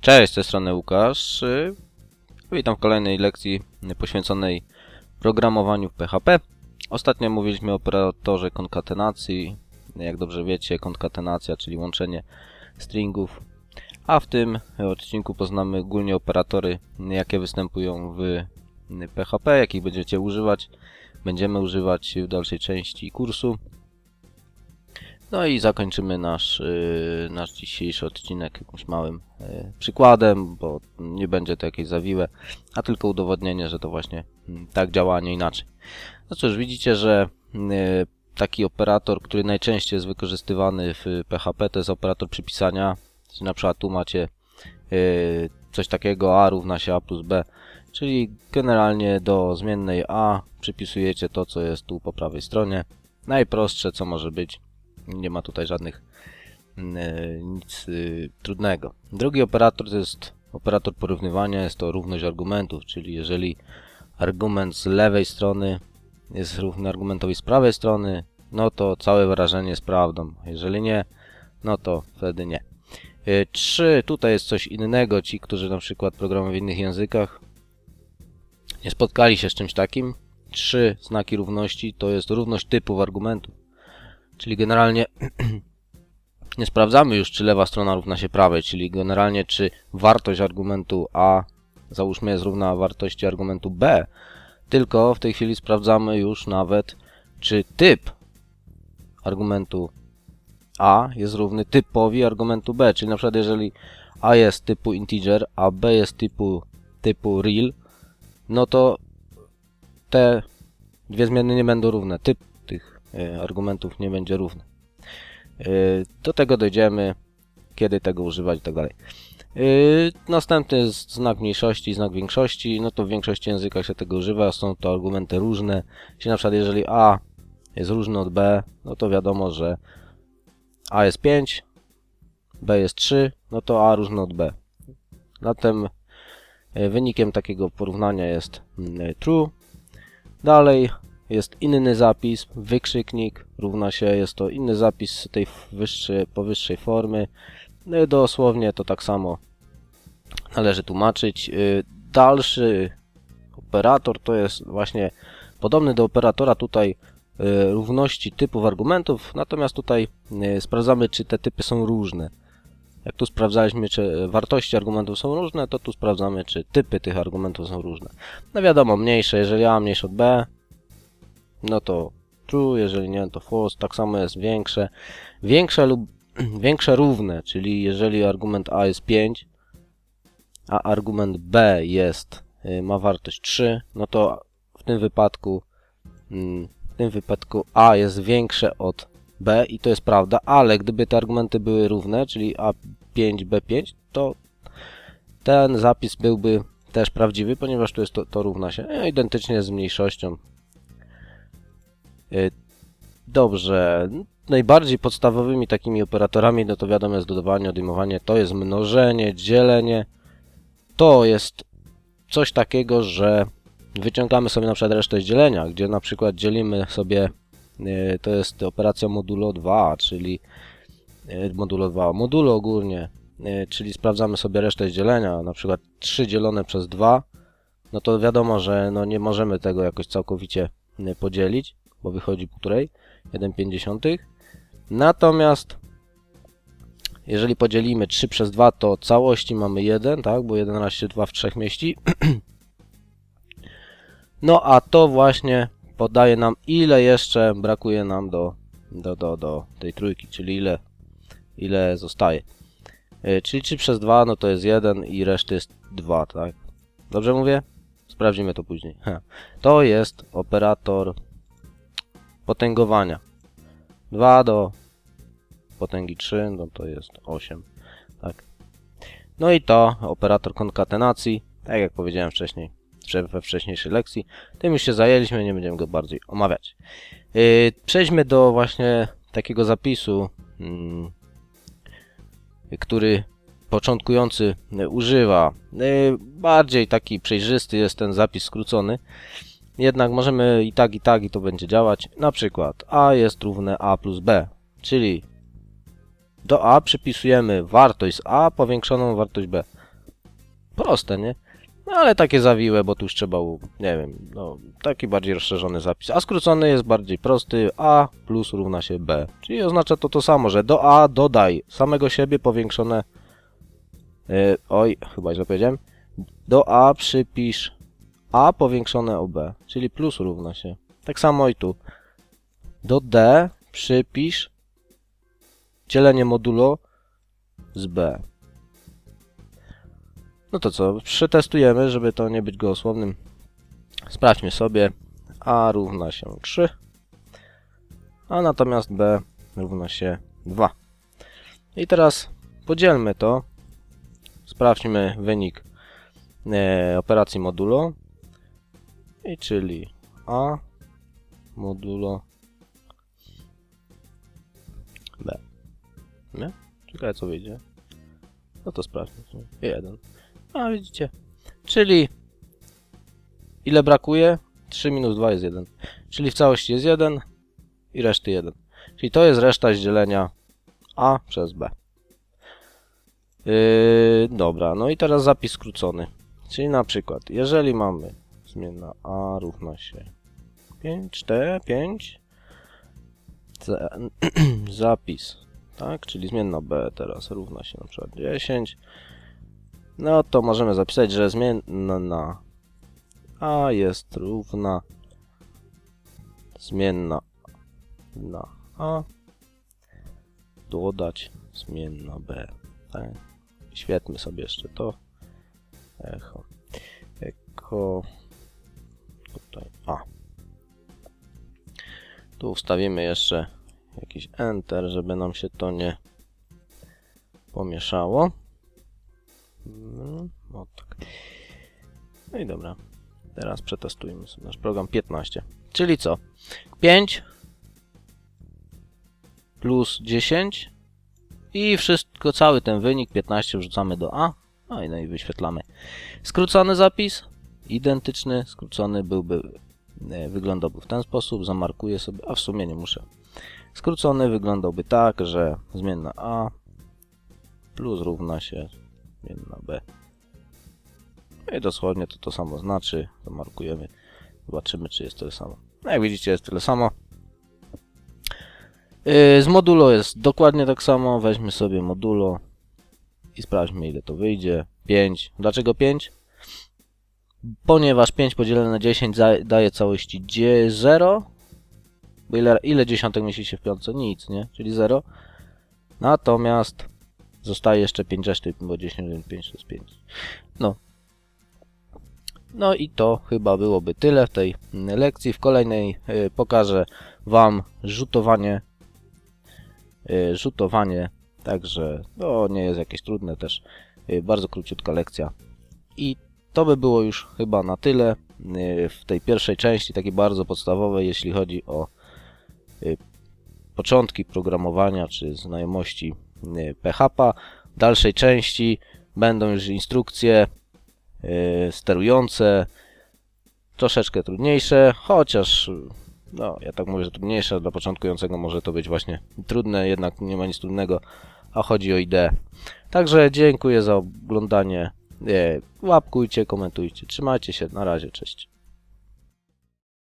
Cześć, z tej strony Łukasz. Y, Witam w kolejnej lekcji poświęconej programowaniu w PHP. Ostatnio mówiliśmy o operatorze konkatenacji. Jak dobrze wiecie, konkatenacja, czyli łączenie stringów. A w tym odcinku poznamy ogólnie operatory, jakie występują w PHP, jakich będziecie używać. Będziemy używać w dalszej części kursu. No i zakończymy nasz, yy, nasz dzisiejszy odcinek jakimś małym yy, przykładem, bo nie będzie to jakieś zawiłe, a tylko udowodnienie, że to właśnie mm, tak działa, a nie inaczej. No cóż, widzicie, że yy, taki operator, który najczęściej jest wykorzystywany w PHP, to jest operator przypisania. Czyli na przykład tu macie coś takiego a równa się a plus b, czyli generalnie do zmiennej a przypisujecie to, co jest tu po prawej stronie. Najprostsze, co może być. Nie ma tutaj żadnych e, nic y, trudnego. Drugi operator to jest operator porównywania, jest to równość argumentów, czyli jeżeli argument z lewej strony jest równy argumentowi z prawej strony, no to całe wyrażenie jest prawdą. Jeżeli nie, no to wtedy nie. 3. Tutaj jest coś innego. Ci, którzy na przykład programują w innych językach, nie spotkali się z czymś takim. Trzy znaki równości to jest równość typów argumentów. Czyli generalnie nie sprawdzamy już, czy lewa strona równa się prawej, czyli generalnie czy wartość argumentu A załóżmy jest równa wartości argumentu B, tylko w tej chwili sprawdzamy już nawet, czy typ argumentu A jest równy typowi argumentu B, czyli na przykład jeżeli A jest typu integer, a B jest typu, typu real, no to te dwie zmiany nie będą równe. Typ argumentów nie będzie równy. E, Do tego dojdziemy, kiedy tego używać i tak dalej. E, Następny jest znak mniejszości, znak większości. No to w większości językach się tego używa. Są to argumenty różne. Czyli na przykład jeżeli A jest różny od B, no to wiadomo, że A jest 5, B jest 3, no to A różny od B. Zatem e, wynikiem takiego porównania jest mm, true. Dalej jest inny zapis, wykrzyknik równa się, jest to inny zapis tej wyższej, powyższej formy. No i dosłownie to tak samo należy tłumaczyć. Y, Dalszy operator to jest właśnie podobny do operatora tutaj y, równości typów argumentów, natomiast tutaj y, sprawdzamy, czy te typy są różne. Jak tu sprawdzaliśmy, czy wartości argumentów są różne, to tu sprawdzamy, czy typy tych argumentów są różne. No wiadomo, mniejsze, jeżeli A mniejsze od B, no to true, jeżeli nie, to false. Tak samo jest większe. Większe lub większe równe, czyli jeżeli argument A jest 5, a argument B jest, y, ma wartość 3, no to w tym wypadku mm, w tym wypadku A jest większe od B i to jest prawda, ale gdyby te argumenty były równe, czyli A5, B5, to ten zapis byłby też prawdziwy, ponieważ tu jest to, to równa się identycznie z mniejszością. Y, Dobrze, najbardziej podstawowymi takimi operatorami, no to wiadomo jest dodawanie, odejmowanie, to jest mnożenie, dzielenie. To jest coś takiego, że wyciągamy sobie na przykład resztę dzielenia, gdzie na przykład dzielimy sobie, y, to jest operacja modulo 2, czyli y, modulo 2, modulo ogólnie, czyli sprawdzamy sobie resztę dzielenia, na przykład 3 dzielone przez 2, no to wiadomo, że no nie możemy tego jakoś całkowicie podzielić, bo wychodzi półtorej, 1,5. Natomiast jeżeli podzielimy 3 przez 2, to całości mamy 1, tak, bo 11 się 2 w 3 mieści. No a to właśnie podaje nam ile jeszcze brakuje nam do, do, do, do tej trójki, czyli ile, ile zostaje. Yy, Czyli 3 przez 2 no to jest 1 i reszty jest 2, tak? Dobrze mówię? Sprawdzimy to później. To jest operator potęgowania. 2 do potęgi 3, no to jest 8, tak. No i to operator konkatenacji, tak jak powiedziałem wcześniej, wcze- we wcześniejszej lekcji. Tym już się zajęliśmy, nie będziemy go bardziej omawiać. Yy, przejdźmy do właśnie takiego zapisu, mm, który początkujący używa. Y, Bardziej taki przejrzysty jest ten zapis skrócony. Jednak możemy i tak, i tak, i to będzie działać. Na przykład a jest równe a plus b, czyli do a przypisujemy wartość z a powiększoną wartość b. proste, nie? No ale takie zawiłe, bo tu już trzeba, nie wiem, no taki bardziej rozszerzony zapis. A skrócony jest bardziej prosty, a plus równa się b. Czyli oznacza to to samo, że do a dodaj samego siebie powiększone... Yy, oj, chyba źle powiedziałem. Do a przypisz a powiększone o b, czyli plus równa się. Tak samo i tu. Do d przypisz dzielenie modulo z b. No to co, przetestujemy, żeby to nie być gołosłownym. Sprawdźmy sobie. A równa się 3, a natomiast B równa się 2. I teraz podzielmy to. Sprawdźmy wynik e, operacji modulo. I czyli A modulo B. Nie? Czekaj co wyjdzie. No to sprawdźmy. 1. A widzicie. Czyli ile brakuje? 3 minus 2 jest 1. Czyli w całości jest 1 i reszty 1. Czyli to jest reszta z dzielenia A przez B. Yy, dobra, no i teraz zapis skrócony. Czyli na przykład, jeżeli mamy zmienna A równa się 5, 4, 5 za, zapis, tak, czyli zmienna B teraz równa się na przykład 10 no to możemy zapisać, że zmienna A jest równa zmienna na A dodać zmienna B. Tak. Świetmy sobie jeszcze to. Echo. Echo. Tutaj A. Tu wstawimy jeszcze jakiś Enter, żeby nam się to nie pomieszało. Mm, O tak. No i dobra. Teraz przetestujmy sobie nasz program 15. Czyli co? 5 plus 10 i wszystko, cały ten wynik 15 wrzucamy do A. No i, no i wyświetlamy. Skrócony zapis, identyczny, skrócony byłby, e, wyglądałby w ten sposób, zamarkuję sobie, a w sumie nie muszę. Skrócony wyglądałby tak, że zmienna A plus równa się zmienna B. No i dosłownie to to samo znaczy, zamarkujemy, zobaczymy czy jest tyle samo. No jak widzicie jest tyle samo. Yy, Z modulo jest dokładnie tak samo. Weźmy sobie modulo i sprawdźmy ile to wyjdzie. 5. Dlaczego 5? Ponieważ 5 podzielone na 10 za- daje całości 0. Bo ile, ile dziesiątek mieści się w piątce? Nic, nie? Czyli 0. Natomiast zostaje jeszcze 5 reszty, bo 10 minus 5 to jest 5. No. No i to chyba byłoby tyle w tej lekcji. W kolejnej y, pokażę Wam rzutowanie y, rzutowanie, także to nie jest jakieś trudne też, y, bardzo króciutka lekcja. I to by było już chyba na tyle y, w tej pierwszej części, takiej bardzo podstawowej, jeśli chodzi o y, początki programowania czy znajomości y, PHP. W dalszej części będą już instrukcje y, sterujące, troszeczkę trudniejsze, chociaż no, ja tak mówię, że trudniejsze dla początkującego może to być właśnie trudne, jednak nie ma nic trudnego, a chodzi o ideę. Także dziękuję za oglądanie. E, Łapkujcie, komentujcie. Trzymajcie się. Na razie, cześć.